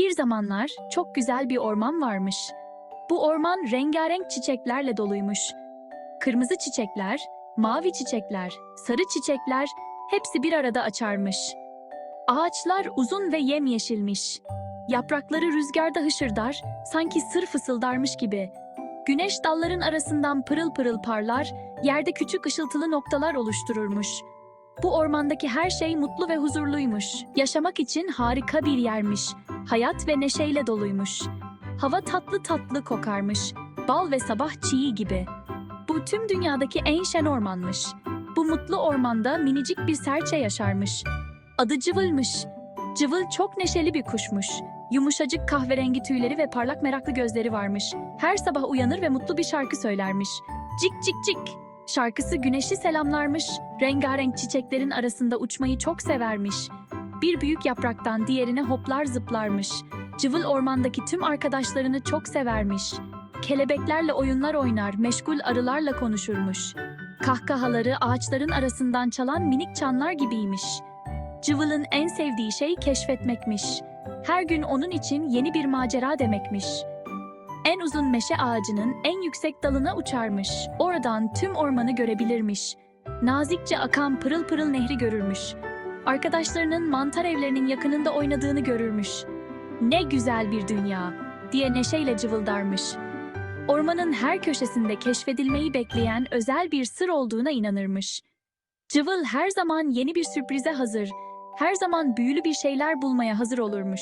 Bir zamanlar çok güzel bir orman varmış. Bu orman rengarenk çiçeklerle doluymuş. Kırmızı çiçekler, mavi çiçekler, sarı çiçekler hepsi bir arada açarmış. Ağaçlar uzun ve yemyeşilmiş. Yaprakları rüzgarda hışırdar, sanki sır fısıldarmış gibi. Güneş dalların arasından pırıl pırıl parlar, yerde küçük ışıltılı noktalar oluştururmuş. Bu ormandaki her şey mutlu ve huzurluymuş. Yaşamak için harika bir yermiş. Hayat ve neşeyle doluymuş. Hava tatlı tatlı kokarmış. Bal ve sabah çiği gibi. Bu tüm dünyadaki en şen ormanmış. Bu mutlu ormanda minicik bir serçe yaşarmış. Adı Cıvıl'mış. Cıvıl çok neşeli bir kuşmuş. Yumuşacık kahverengi tüyleri ve parlak meraklı gözleri varmış. Her sabah uyanır ve mutlu bir şarkı söylermiş. Cik cik cik. Şarkısı güneşi selamlarmış. Rengarenk çiçeklerin arasında uçmayı çok severmiş. Bir büyük yapraktan diğerine hoplar zıplarmış. Cıvıl ormandaki tüm arkadaşlarını çok severmiş. Kelebeklerle oyunlar oynar, meşgul arılarla konuşurmuş. Kahkahaları ağaçların arasından çalan minik çanlar gibiymiş. Cıvıl'ın en sevdiği şey keşfetmekmiş. Her gün onun için yeni bir macera demekmiş. En uzun meşe ağacının en yüksek dalına uçarmış. Oradan tüm ormanı görebilirmiş. Nazikçe akan pırıl pırıl nehri görürmüş. Arkadaşlarının mantar evlerinin yakınında oynadığını görürmüş. Ne güzel bir dünya diye neşeyle cıvıldarmış. Ormanın her köşesinde keşfedilmeyi bekleyen özel bir sır olduğuna inanırmış. Cıvıl her zaman yeni bir sürprize hazır, her zaman büyülü bir şeyler bulmaya hazır olurmuş.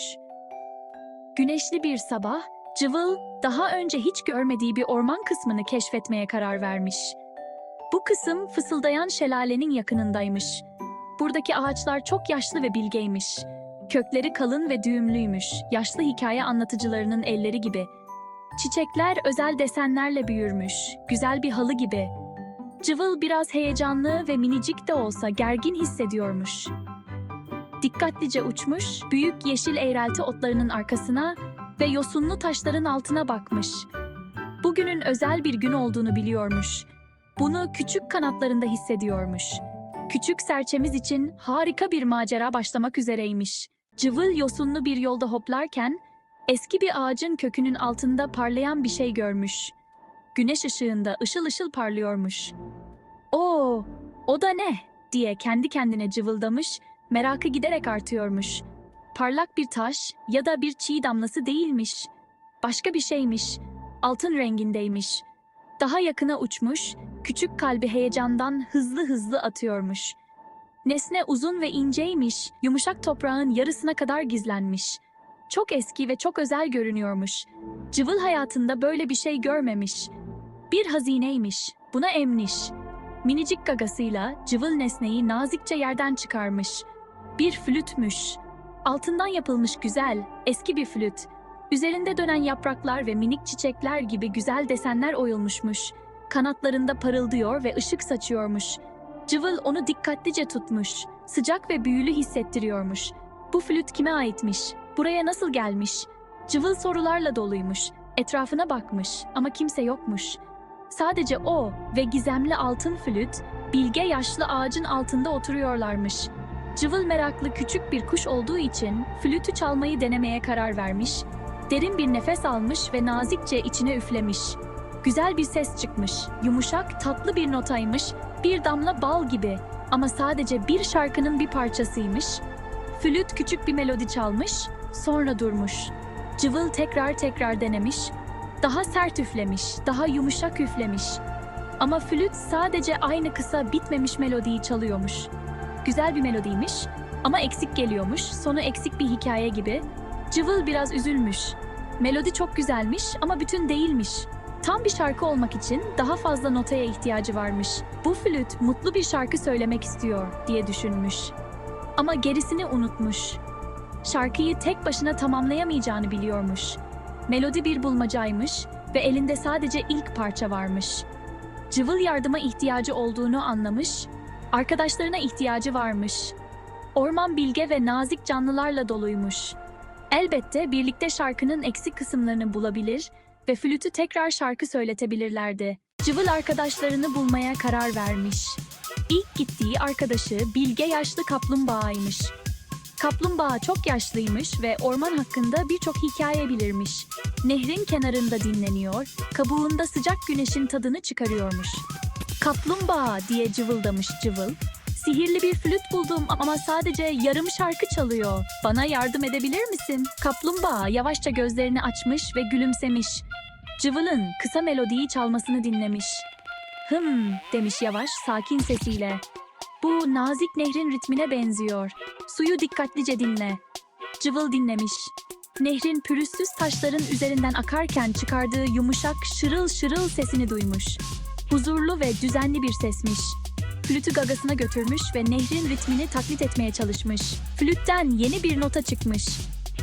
Güneşli bir sabah, Cıvıl daha önce hiç görmediği bir orman kısmını keşfetmeye karar vermiş. Bu kısım fısıldayan şelalenin yakınındaymış. Buradaki ağaçlar çok yaşlı ve bilgeymiş. Kökleri kalın ve düğümlüymüş, yaşlı hikaye anlatıcılarının elleri gibi. Çiçekler özel desenlerle büyürmüş, güzel bir halı gibi. Cıvıl biraz heyecanlı ve minicik de olsa gergin hissediyormuş. Dikkatlice uçmuş, büyük yeşil eğrelti otlarının arkasına ve yosunlu taşların altına bakmış. Bugünün özel bir gün olduğunu biliyormuş. Bunu küçük kanatlarında hissediyormuş. Küçük serçemiz için harika bir macera başlamak üzereymiş. Cıvıl yosunlu bir yolda hoplarken eski bir ağacın kökünün altında parlayan bir şey görmüş. Güneş ışığında ışıl ışıl parlıyormuş. Oo, o da ne? diye kendi kendine cıvıldamış, merakı giderek artıyormuş. Parlak bir taş ya da bir çiğ damlası değilmiş. Başka bir şeymiş. Altın rengindeymiş. Daha yakına uçmuş, küçük kalbi heyecandan hızlı hızlı atıyormuş. Nesne uzun ve inceymiş, yumuşak toprağın yarısına kadar gizlenmiş. Çok eski ve çok özel görünüyormuş. Cıvıl hayatında böyle bir şey görmemiş. Bir hazineymiş, buna emmiş. Minicik gagasıyla cıvıl nesneyi nazikçe yerden çıkarmış. Bir flütmüş. Altından yapılmış güzel, eski bir flüt. Üzerinde dönen yapraklar ve minik çiçekler gibi güzel desenler oyulmuşmuş. Kanatlarında parıldıyor ve ışık saçıyormuş. Cıvıl onu dikkatlice tutmuş. Sıcak ve büyülü hissettiriyormuş. Bu flüt kime aitmiş? Buraya nasıl gelmiş? Cıvıl sorularla doluymuş. Etrafına bakmış ama kimse yokmuş. Sadece o ve gizemli altın flüt, bilge yaşlı ağacın altında oturuyorlarmış. Cıvıl meraklı küçük bir kuş olduğu için flütü çalmayı denemeye karar vermiş. Derin bir nefes almış ve nazikçe içine üflemiş. Güzel bir ses çıkmış. Yumuşak, tatlı bir notaymış. Bir damla bal gibi ama sadece bir şarkının bir parçasıymış. Flüt küçük bir melodi çalmış, sonra durmuş. Cıvıl tekrar tekrar denemiş. Daha sert üflemiş, daha yumuşak üflemiş. Ama flüt sadece aynı kısa bitmemiş melodiyi çalıyormuş. Güzel bir melodiymiş ama eksik geliyormuş, sonu eksik bir hikaye gibi. Cıvıl biraz üzülmüş. Melodi çok güzelmiş ama bütün değilmiş. Tam bir şarkı olmak için daha fazla notaya ihtiyacı varmış. Bu flüt mutlu bir şarkı söylemek istiyor diye düşünmüş. Ama gerisini unutmuş. Şarkıyı tek başına tamamlayamayacağını biliyormuş. Melodi bir bulmacaymış ve elinde sadece ilk parça varmış. Cıvıl yardıma ihtiyacı olduğunu anlamış, arkadaşlarına ihtiyacı varmış. Orman bilge ve nazik canlılarla doluymuş. Elbette birlikte şarkının eksik kısımlarını bulabilir ve flütü tekrar şarkı söyletebilirlerdi. Cıvıl arkadaşlarını bulmaya karar vermiş. İlk gittiği arkadaşı bilge yaşlı kaplumbağaymış. Kaplumbağa çok yaşlıymış ve orman hakkında birçok hikaye bilirmiş. Nehrin kenarında dinleniyor, kabuğunda sıcak güneşin tadını çıkarıyormuş. Kaplumbağa diye cıvıldamış cıvıl. Sihirli bir flüt buldum ama sadece yarım şarkı çalıyor. Bana yardım edebilir misin? Kaplumbağa yavaşça gözlerini açmış ve gülümsemiş. Cıvıl'ın kısa melodiyi çalmasını dinlemiş. Hım demiş yavaş, sakin sesiyle. Bu nazik nehrin ritmine benziyor. Suyu dikkatlice dinle. Cıvıl dinlemiş. Nehrin pürüzsüz taşların üzerinden akarken çıkardığı yumuşak şırıl şırıl sesini duymuş. Huzurlu ve düzenli bir sesmiş. Flütü gagasına götürmüş ve nehrin ritmini taklit etmeye çalışmış. Flütten yeni bir nota çıkmış.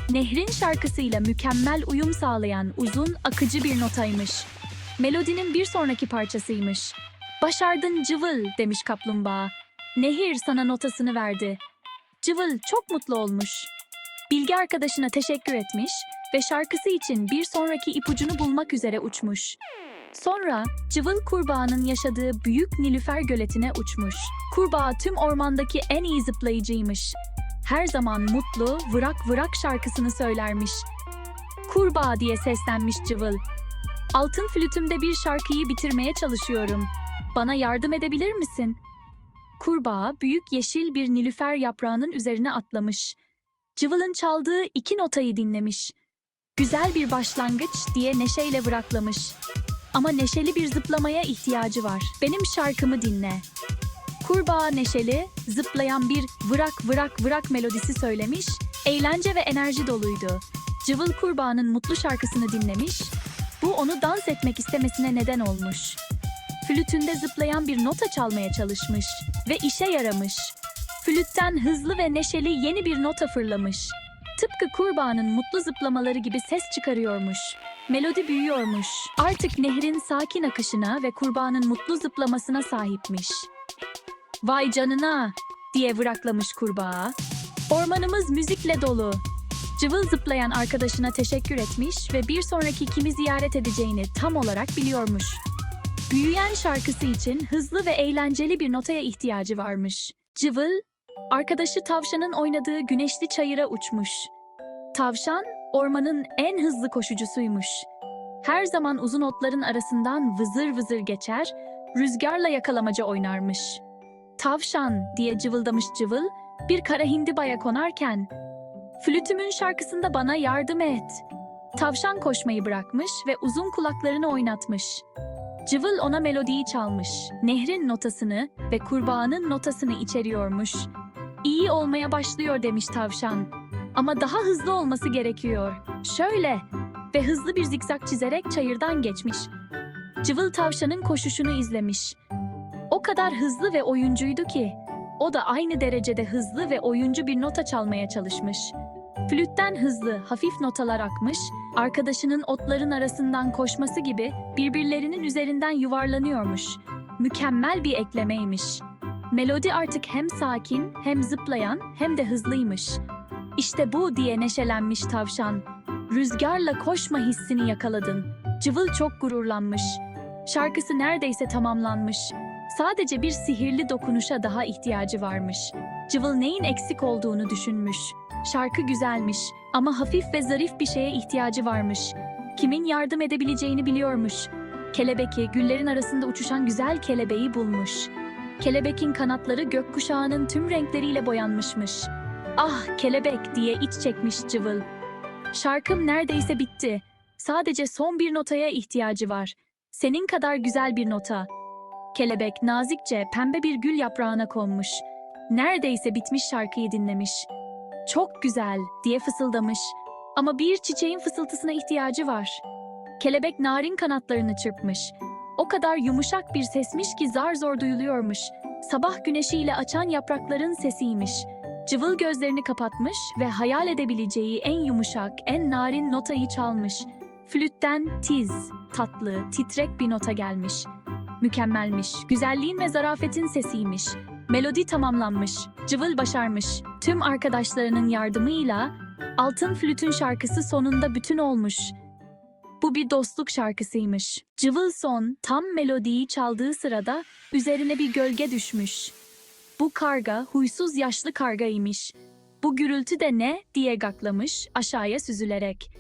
Nehrin şarkısıyla mükemmel uyum sağlayan uzun, akıcı bir notaymış. Melodinin bir sonraki parçasıymış. Başardın cıvıl demiş kaplumbağa. Nehir sana notasını verdi. Cıvıl çok mutlu olmuş. Bilgi arkadaşına teşekkür etmiş ve şarkısı için bir sonraki ipucunu bulmak üzere uçmuş. Sonra Cıvıl kurbağanın yaşadığı büyük Nilüfer göletine uçmuş. Kurbağa tüm ormandaki en iyi zıplayıcıymış. Her zaman mutlu, vırak vırak şarkısını söylermiş. Kurbağa diye seslenmiş Cıvıl. Altın flütümde bir şarkıyı bitirmeye çalışıyorum. Bana yardım edebilir misin? Kurbağa büyük yeşil bir nilüfer yaprağının üzerine atlamış. Cıvıl'ın çaldığı iki notayı dinlemiş. Güzel bir başlangıç diye neşeyle bıraklamış. Ama neşeli bir zıplamaya ihtiyacı var. Benim şarkımı dinle. Kurbağa neşeli, zıplayan bir vırak vırak vırak melodisi söylemiş, eğlence ve enerji doluydu. Cıvıl kurbağanın mutlu şarkısını dinlemiş, bu onu dans etmek istemesine neden olmuş. Flütünde zıplayan bir nota çalmaya çalışmış ve işe yaramış. Flütten hızlı ve neşeli yeni bir nota fırlamış. Tıpkı kurbağanın mutlu zıplamaları gibi ses çıkarıyormuş. Melodi büyüyormuş. Artık nehrin sakin akışına ve kurbağanın mutlu zıplamasına sahipmiş. Vay canına diye vıraklamış kurbağa. Ormanımız müzikle dolu. Cıvıl zıplayan arkadaşına teşekkür etmiş ve bir sonraki kimi ziyaret edeceğini tam olarak biliyormuş. Büyüyen şarkısı için hızlı ve eğlenceli bir notaya ihtiyacı varmış. Cıvıl, arkadaşı tavşanın oynadığı güneşli çayıra uçmuş. Tavşan, ormanın en hızlı koşucusuymuş. Her zaman uzun otların arasından vızır vızır geçer, rüzgarla yakalamaca oynarmış. Tavşan diye cıvıldamış cıvıl, bir kara hindibaya konarken, flütümün şarkısında bana yardım et. Tavşan koşmayı bırakmış ve uzun kulaklarını oynatmış. Cıvıl ona melodiyi çalmış, nehrin notasını ve kurbağanın notasını içeriyormuş. İyi olmaya başlıyor demiş tavşan. Ama daha hızlı olması gerekiyor. Şöyle ve hızlı bir zikzak çizerek çayırdan geçmiş. Cıvıl tavşanın koşuşunu izlemiş. O kadar hızlı ve oyuncuydu ki, o da aynı derecede hızlı ve oyuncu bir nota çalmaya çalışmış. Flütten hızlı, hafif notalar akmış, arkadaşının otların arasından koşması gibi birbirlerinin üzerinden yuvarlanıyormuş. Mükemmel bir eklemeymiş. Melodi artık hem sakin, hem zıplayan, hem de hızlıymış. İşte bu diye neşelenmiş tavşan. Rüzgarla koşma hissini yakaladın. Cıvıl çok gururlanmış. Şarkısı neredeyse tamamlanmış. Sadece bir sihirli dokunuşa daha ihtiyacı varmış. Cıvıl neyin eksik olduğunu düşünmüş. Şarkı güzelmiş ama hafif ve zarif bir şeye ihtiyacı varmış. Kimin yardım edebileceğini biliyormuş. Kelebeki, güllerin arasında uçuşan güzel kelebeği bulmuş. Kelebekin kanatları gökkuşağının tüm renkleriyle boyanmışmış. Ah kelebek diye iç çekmiş cıvıl. Şarkım neredeyse bitti. Sadece son bir notaya ihtiyacı var. Senin kadar güzel bir nota. Kelebek nazikçe pembe bir gül yaprağına konmuş. Neredeyse bitmiş şarkıyı dinlemiş. Çok güzel diye fısıldamış. Ama bir çiçeğin fısıltısına ihtiyacı var. Kelebek narin kanatlarını çırpmış. O kadar yumuşak bir sesmiş ki zar zor duyuluyormuş. Sabah güneşiyle açan yaprakların sesiymiş. Cıvıl gözlerini kapatmış ve hayal edebileceği en yumuşak, en narin notayı çalmış. Flütten tiz, tatlı, titrek bir nota gelmiş. Mükemmelmiş, güzelliğin ve zarafetin sesiymiş. Melodi tamamlanmış, Cıvıl başarmış. Tüm arkadaşlarının yardımıyla Altın Flüt'ün şarkısı sonunda bütün olmuş. Bu bir dostluk şarkısıymış. Cıvıl son tam melodiyi çaldığı sırada üzerine bir gölge düşmüş. Bu karga huysuz yaşlı kargaymış. Bu gürültü de ne diye gaklamış aşağıya süzülerek.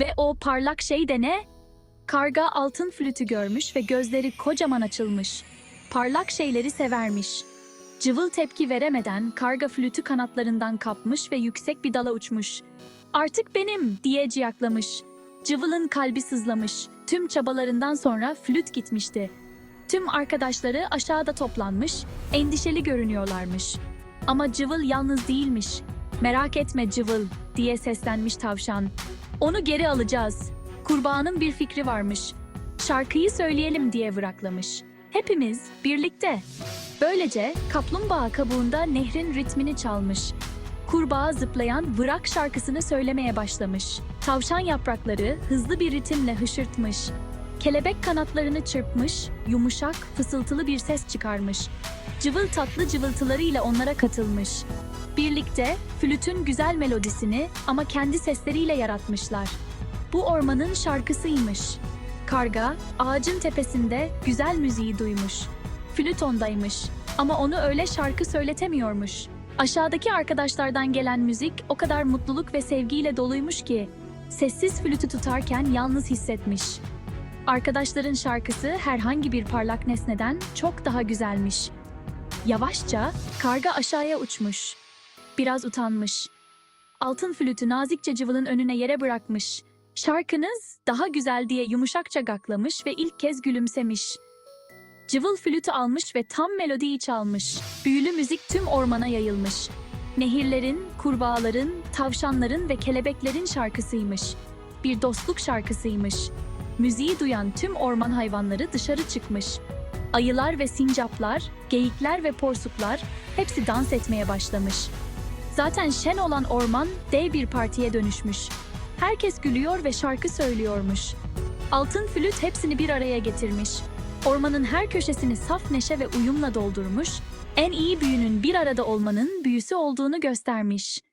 Ve o parlak şey de ne? Karga altın flütü görmüş ve gözleri kocaman açılmış. Parlak şeyleri severmiş. Cıvıl tepki veremeden karga flütü kanatlarından kapmış ve yüksek bir dala uçmuş. Artık benim diye ciyaklamış. Cıvıl'ın kalbi sızlamış. Tüm çabalarından sonra flüt gitmişti. Tüm arkadaşları aşağıda toplanmış, endişeli görünüyorlarmış. Ama Cıvıl yalnız değilmiş. Merak etme Cıvıl diye seslenmiş tavşan. Onu geri alacağız. Kurbağanın bir fikri varmış. Şarkıyı söyleyelim diye vıraklamış. Hepimiz birlikte. Böylece kaplumbağa kabuğunda nehrin ritmini çalmış. Kurbağa zıplayan vırak şarkısını söylemeye başlamış. Tavşan yaprakları hızlı bir ritimle hışırtmış. Kelebek kanatlarını çırpmış, yumuşak, fısıltılı bir ses çıkarmış. Cıvıl tatlı cıvıltılarıyla onlara katılmış. Birlikte flütün güzel melodisini ama kendi sesleriyle yaratmışlar. Bu ormanın şarkısıymış. Karga ağacın tepesinde güzel müziği duymuş. Flüt ondaymış ama onu öyle şarkı söyletemiyormuş. Aşağıdaki arkadaşlardan gelen müzik o kadar mutluluk ve sevgiyle doluymuş ki sessiz flütü tutarken yalnız hissetmiş. Arkadaşların şarkısı herhangi bir parlak nesneden çok daha güzelmiş. Yavaşça karga aşağıya uçmuş. Biraz utanmış. Altın flütü nazikçe cıvılın önüne yere bırakmış. Şarkınız daha güzel diye yumuşakça gaklamış ve ilk kez gülümsemiş. Cıvıl flütü almış ve tam melodiyi çalmış. Büyülü müzik tüm ormana yayılmış. Nehirlerin, kurbağaların, tavşanların ve kelebeklerin şarkısıymış. Bir dostluk şarkısıymış. Müziği duyan tüm orman hayvanları dışarı çıkmış. Ayılar ve sincaplar, geyikler ve porsuklar hepsi dans etmeye başlamış. Zaten şen olan orman dev bir partiye dönüşmüş. Herkes gülüyor ve şarkı söylüyormuş. Altın flüt hepsini bir araya getirmiş. Ormanın her köşesini saf neşe ve uyumla doldurmuş, en iyi büyünün bir arada olmanın büyüsü olduğunu göstermiş.